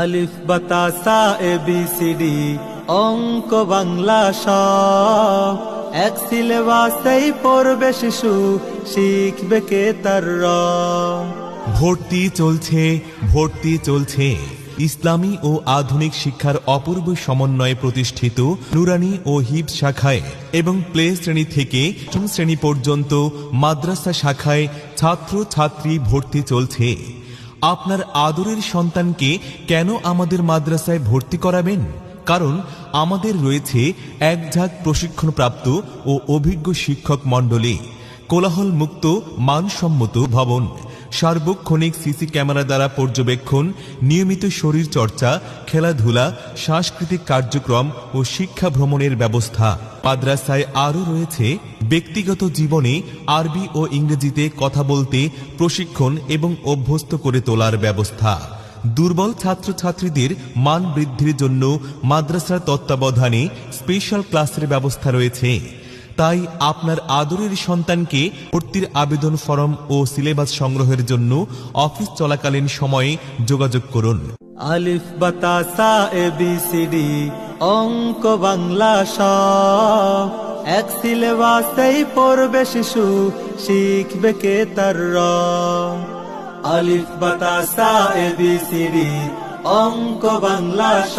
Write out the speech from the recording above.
আলিফ বাতাসা A B C D, অঙ্ক বাংলা স এক সিলেবাসেই পড়বে শিশু, শিখবে কে তার ভর্তি চলছে ভর্তি চলছে। ইসলামী ও আধুনিক শিক্ষার অপূর্ব সমন্বয়ে প্রতিষ্ঠিত নুরানি ও হিব শাখায় এবং প্লে শ্রেণি থেকে শ্রেণি পর্যন্ত মাদ্রাসা শাখায় ছাত্র ছাত্রী ভর্তি চলছে। আপনার আদরের সন্তানকে কেন আমাদের মাদ্রাসায় ভর্তি করাবেন? কারণ আমাদের রয়েছে এক ঝাঁক প্রশিক্ষণপ্রাপ্ত ও অভিজ্ঞ শিক্ষক মণ্ডলী কোলাহল মুক্ত মানসম্মত ভবন। সার্বক্ষণিক সিসি ক্যামেরা দ্বারা পর্যবেক্ষণ, নিয়মিত শরীর চর্চা, খেলাধুলা, সাংস্কৃতিক কার্যক্রম ও শিক্ষা ভ্রমণের ব্যবস্থা। মাদ্রাসায় আরও রয়েছে, ব্যক্তিগত জীবনে আরবি ও ইংরেজিতে কথা বলতে, প্রশিক্ষণ এবং অভ্যস্ত করে তোলার ব্যবস্থা। দুর্বল ছাত্রছাত্রীদের মান বৃদ্ধির জন্য মাদ্রাসার তত্ত্বাবধানে স্পেশাল ক্লাসের ব্যবস্থা রয়েছে। তাই আপনার আদরের সন্তানকে ভর্তির আবেদন ফরম ও সিলেবাস সংগ্রহের জন্য অফিস চলাকালীন সময়ে যোগাযোগ করুন। আলিফ বাতাসা এ, বি, সি, ডি, অঙ্ক, বাংলা স এক সিলেবাসেই পড়বে শিশু, শিখবে কে তার আলিফ বাতাসা এ, বি, সি, ডি, অঙ্ক, বাংলা স